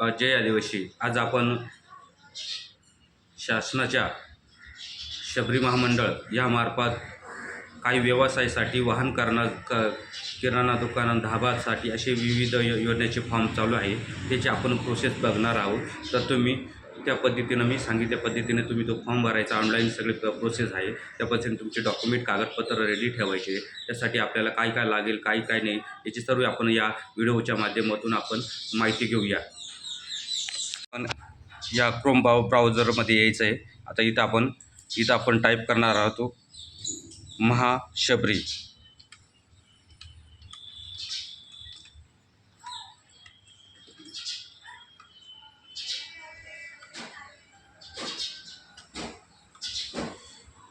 जय आदिवासी. आज आपण शासनाच्या शबरी महामंडळ यामार्फत काही व्यवसायासाठी वाहन करणं क किराणा दुकानं धाबासाठी असे विविध यो योजनेचे फॉर्म चालू आहे. त्याची आपण प्रोसेस बघणार आहोत. तर तुम्ही त्या पद्धतीनं मी सांगितल्या पद्धतीने तुम्ही तो फॉर्म भरायचा. ऑनलाईन सगळे प्रोसेस आहे. त्या पद्धतीने तुमचे डॉक्युमेंट कागदपत्र रेडी ठेवायचे. त्यासाठी आपल्याला काय काय लागेल काय काय नाही याची सर्व आपण या व्हिडिओच्या माध्यमातून आपण माहिती घेऊया. पण या क्रोम ब्राउ ब्राउझरमध्ये यायचं आहे आता इथं आपण इथं आपण टाईप करणार आहोत. महाशबरी.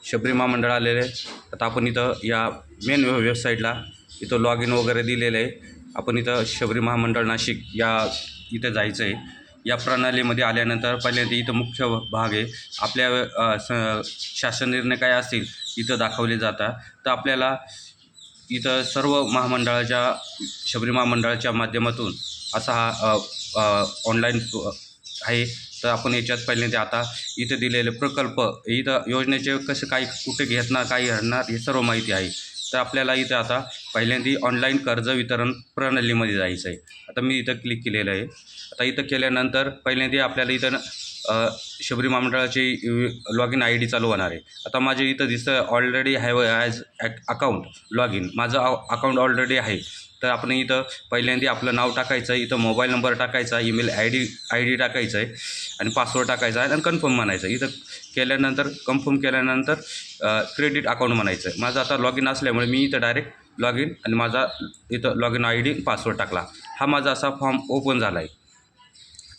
शबरी महामंडळ आलेले आहे. आता आपण इथं या मेन वेबसाईटला इथं लॉग इन वगैरे दिलेलं आहे. आपण इथं शबरी महामंडळ नाशिक या इथं जायचं आहे या प्रणालीमध्ये आल्यानंतर पहिल्यांदा इथं मुख्य भाग आहे. आपल्या स शासन निर्णय काय असतील इथं दाखवले जातात. तर आपल्याला इथं सर्व महामंडळाच्या शबरी महामंडळाच्या माध्यमातून असा हा ऑनलाईन आहे. तर आपण याच्यात पहिल्यांदा आता इथं दिलेले प्रकल्प इथं योजनेचे कसे काय कुठे घेणार काय हरणार हे सर्व माहिती आहे. तर आपल्याला इथं आता पहिल्यांदा ऑनलाईन कर्ज वितरण प्रणालीमध्ये जायचं आहे आता मी इथं क्लिक केलेलं आहे. आता इथं केल्यानंतर पहिल्यांदा आपल्याला इथं शबरी महामंडळाची लॉग इन आय डी चालू होणार आहे. आता माझे इथं दिसतं already have as account log in माझं अकाउंट ऑलरेडी आहे. तर आपण इथं पहिल्यांदा आपलं नाव टाकायचं आहे इथं मोबाईल नंबर टाकायचा email I D I D टाकायचं आहे आणि पासवर्ड टाकायचा आहे आणि कन्फर्म म्हणायचं इथं केल्यानंतर कन्फर्म केल्यानंतर क्रेडिट अकाउंट म्हणायचं आहे. माझं आता लॉग इन असल्यामुळे मी इथं डायरेक्ट लॉग इन आणि माझा इथं log in I D password टाकला. हा माझा असा फॉर्म ओपन झाला आहे.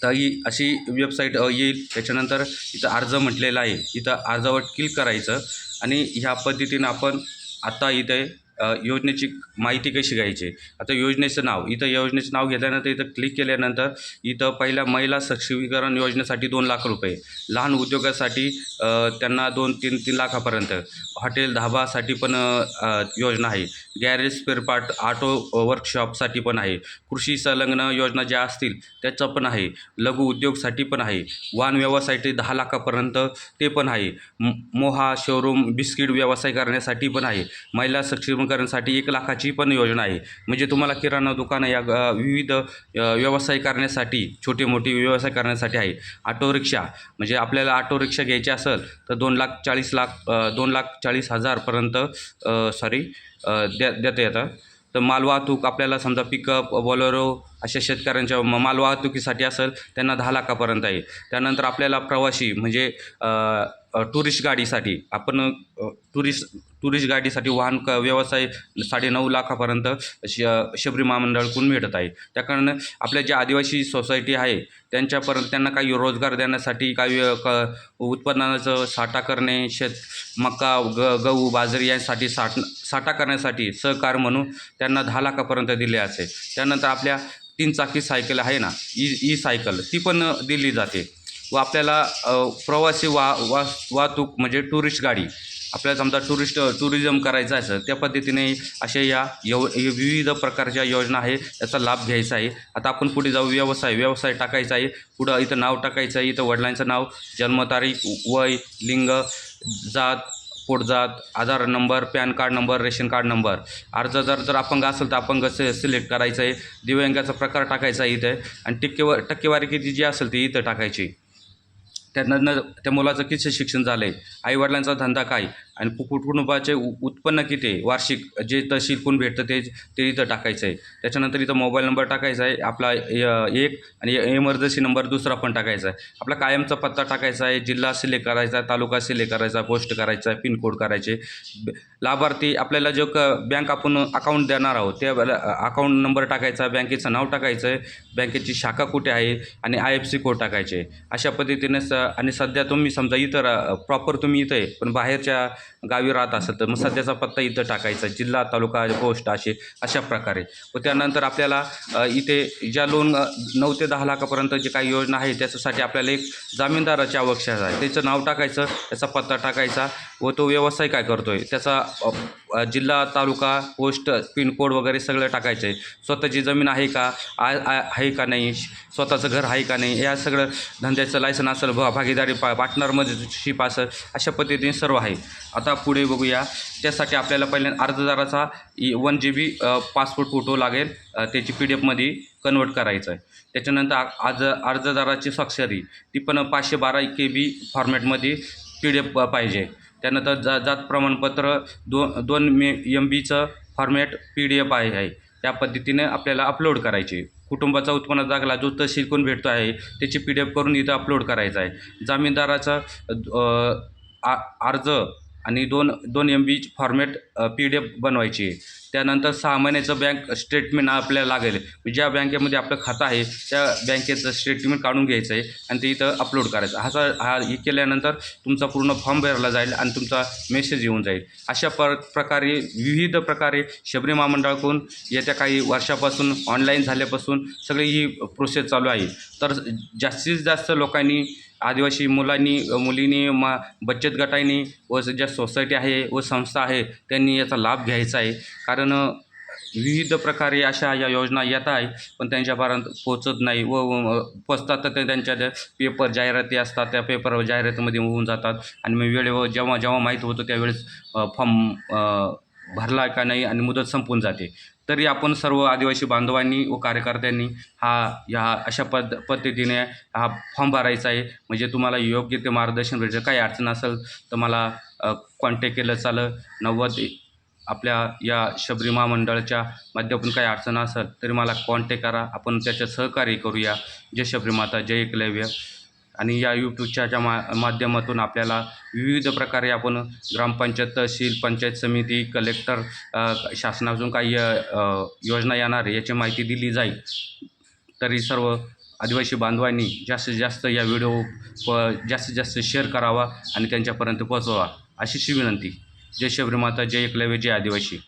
तर ही अशी वेबसाईट येईल. त्याच्यानंतर इथं अर्ज म्हटलेला आहे. इथं अर्जावर क्लिक करायचं आणि ह्या पद्धतीनं आपण आता इथे योजनेची माहिती कशी घ्यायची? आता योजनेचं नाव इथं योजनेचं नाव घेतल्यानंतर इथं क्लिक केल्यानंतर इथं पहिल्या महिला सक्षमीकरण योजनेसाठी दोन लाख रुपये लहान उद्योगासाठी त्यांना दोन तीन तीन लाखापर्यंत हॉटेल धाबासाठी पण योजना आहे गॅरेज स्पेअर पार्ट ऑटो वर्कशॉपसाठी पण आहे कृषी संलग्न योजना ज्या असतील त्याचं पण आहे लघु उद्योगसाठी पण आहे वाहन व्यवसायासाठी दहा लाखापर्यंत ते पण आहे मोहा शोरूम बिस्किट व्यवसाय करण्यासाठी पण आहे महिला करण्यासाठी एक लाखाची पण योजना आहे. म्हणजे तुम्हाला किराणा दुकानं या विविध व्यवसाय करण्यासाठी छोटे मोठे व्यवसाय करण्यासाठी आहे. ऑटो रिक्षा म्हणजे आपल्याला ऑटो रिक्षा घ्यायची असेल तर दोन लाख चाळीस लाख दोन लाख चाळीस हजारपर्यंत सॉरी द्या देता येतं. तर मालवाहतूक आपल्याला समजा पिकअप बॉलरो अशा शेतकऱ्यांच्या मालवाहतुकीसाठी असेल त्यांना दहा लाखापर्यंत आहे. त्यानंतर आपल्याला प्रवासी म्हणजे टुरिस्ट गाडीसाठी. आपण टुरिस्ट टुरिस्ट गाडीसाठी वाहन क व्यवसाय साडेनऊ लाखापर्यंत श शबरी महामंडळकडून भेटत आहे. त्या कारण आपल्या ज्या आदिवासी सोसायटी आहे त्यांच्यापर्यंत त्यांना काही रोजगार देण्यासाठी काही क उत्पन्नाचं साठा करणे शेत मका ग गहू बाजरी यांसाठी साठ साठा करण्यासाठी सहकार म्हणून त्यांना दहा लाखापर्यंत दिले असे. त्यानंतर आपल्या तीन चाकी सायकल आहे ना ई ई सायकल ती पण दिली जाते. व आपल्याला प्रवासी वा वा वाहतूक म्हणजे टुरिस्ट गाडी. आपल्याला समजा टुरिस्ट टुरिझम करायचं असेल त्या पद्धतीने अशा या यव विविध प्रकारच्या योजना आहे याचा लाभ घ्यायचा आहे. आता आपण पुढे जाऊ व्यवसाय व्यवसाय टाकायचा आहे. पुढं इथं नाव टाकायचं आहे इथं वडिलांचं नाव जन्मतारीख वय लिंग जात पोटजात Aadhaar number PAN card number ration card number. अर्ज जर अपंग असेल तर अपंग से सिलेक्ट करायचं आहे. दिव्यांगाचा प्रकार टाकायचा आहे इथे. आणि टक्केवा टक्केवारी किती जी असेल ती इथं टाकायची. त्यांना त्या मुलाचं किती शिक्षण झालं आहे आईवडिलांचा धंदा काय? आणि कु कुटुंबाचे उ उत्पन्न किती आहे? वार्षिक जे तहसील कोण भेटतं ते ते इथं टाकायचं आहे. त्याच्यानंतर इथं मोबाईल नंबर टाकायचा आहे. आपला य- एक आणि इमर्जन्सी नंबर दुसरा पण टाकायचा आहे. आपला कायमचा पत्ता टाकायचा आहे. जिल्हा सिलेक्ट करायचा तालुका सिलेक्ट करायचा पोस्ट करायचा आहे पिनकोड करायचे. ब- लाभार्थी आपल्याला जो क बँक आपण अकाउंट देणार आहोत त्या अकाउंट नंबर टाकायचा बँकेचं नाव टाकायचं आहे. बँकेची शाखा कुठे आहे आणि आय एफ सी कोड टाकायचे अशा पद्धतीने स आणि सध्या तुम्ही समजा इथं प्रॉपर तुम्ही इथं आहे पण बाहेरच्या गावी राहत असेल तर मग सध्याचा पत्ता इथं टाकायचा जिल्हा तालुका पोस्ट असे अशा प्रकारे. व त्यानंतर आपल्याला इथे ज्या लोन नऊ ते दहा लाखापर्यंत जे काही योजना आहे त्याच्यासाठी आपल्याला एक जामीनदाराची आवश्यकता आहे. त्याचं नाव टाकायचं त्याचा पत्ता टाकायचा. व तो व्यवसाय काय करतो आहे त्याचा जिल्हा तालुका पोस्ट पिनकोड वगैरे सगळं टाकायचं आहे स्वतःची जमीन आहे का? आ- आ- आहे का नाही? स्वतःचं घर आहे का नाही? या सगळं धंद्याचं लायसन असेल भा भागीदारी पा पार्टनरमध्येशिप असेल अशा पद्धतीने सर्व आहे. आता पुढे बघूया. त्यासाठी आपल्याला पहिल्या अर्जदाराचा one G B passport photo लागेल. त्याची पी डी एफमध्ये कन्वर्ट करायचं आहे त्याच्यानंतर आज अर्जदाराची स्वाक्षरी. ती पण पाचशे बारा के बी फॉर्मॅटमध्ये पी डी एफ पाहिजे. त्यानंतर जा जात प्रमाणपत्र दो दोन मे एम बीचं फॉर्मॅट पी डी एफ आहे आहे. त्या पद्धतीने आपल्याला अपलोड करायची. कुटुंबाचा उत्पन्न दाखला जो तहसील कोण भेटतो आहे त्याची पी डी एफ करून इथं अपलोड करायचा आहे. जामीनदाराचा आ- अर्ज आणि दोन दोन एम बीच फॉर्मॅट पी डी एफ बनवायची. आहे त्यानंतर सहा महिन्याचं बँक स्टेटमेंट आपल्याला लागेल. ज्या बँकेमध्ये आपलं खातं आहे त्या बँकेचं स्टेटमेंट काढून घ्यायचं आहे आणि ते इथं अपलोड करायचं. हा हा हे केल्यानंतर तुमचा पूर्ण फॉर्म भरला जाईल आणि तुमचा मेसेज येऊन जाईल. अशा पर प्रकारे विविध प्रकारे शबरी महामंडळाकडून येत्या काही वर्षापासून ऑनलाईन झाल्यापासून सगळी ही प्रोसेस चालू आहे. तर जास्तीत जास्त लोकांनी आदिवासी मुलांनी मुलींनी मा बचत गटांनी व ज्या सोसायटी आहे व संस्था आहे त्यांनी याचा लाभ घ्यायचा आहे. कारण विविध प्रकारे अशा या योजना येत आहे पण त्यांच्यापर्यंत पोचत नाही व पोचतात तर ते त्यांच्या त्या पेपर जाहिराती असतात त्या पेपर जाहिरातीमध्ये होऊन जातात. आणि मग वेळेवर जेव्हा जेव्हा माहीत होतं त्यावेळेस फॉर्म भरला का नाही आणि मुदत संपून जाते. तरी आपण सर्व आदिवासी बांधवांनी व कार्यकर्त्यांनी हा ह्या अशा पद पद्धतीने हा फॉर्म भरायचा आहे. म्हणजे तुम्हाला योग्य ते मार्गदर्शन भेटेल. काही अडचण असेल तर मला कॉन्टॅक्ट केलं चालं नव्वद आपल्या या शबरी महामंडळाच्या माध्यमातून काही अडचण असेल तरी मला कॉन्टॅक्ट करा. आपण त्याच्या सहकार्य करूया. जय शबरी माता जय एकलव्य. आणि या यूट्यूबच्या मा माध्यमातून आपल्याला विविध प्रकारे आपण ग्रामपंचायत तहसील पंचायत समिती कलेक्टर शासनातून काही योजना येणार आहे याची माहिती दिली जाईल. तरी सर्व आदिवासी बांधवांनी जास्तीत जास्त या व्हिडिओ प जास्तीत जास्त शेअर करावा आणि त्यांच्यापर्यंत पोहोचवा अशीच विनंती. जय शबरी माता जय एकलव्य जय आदिवासी.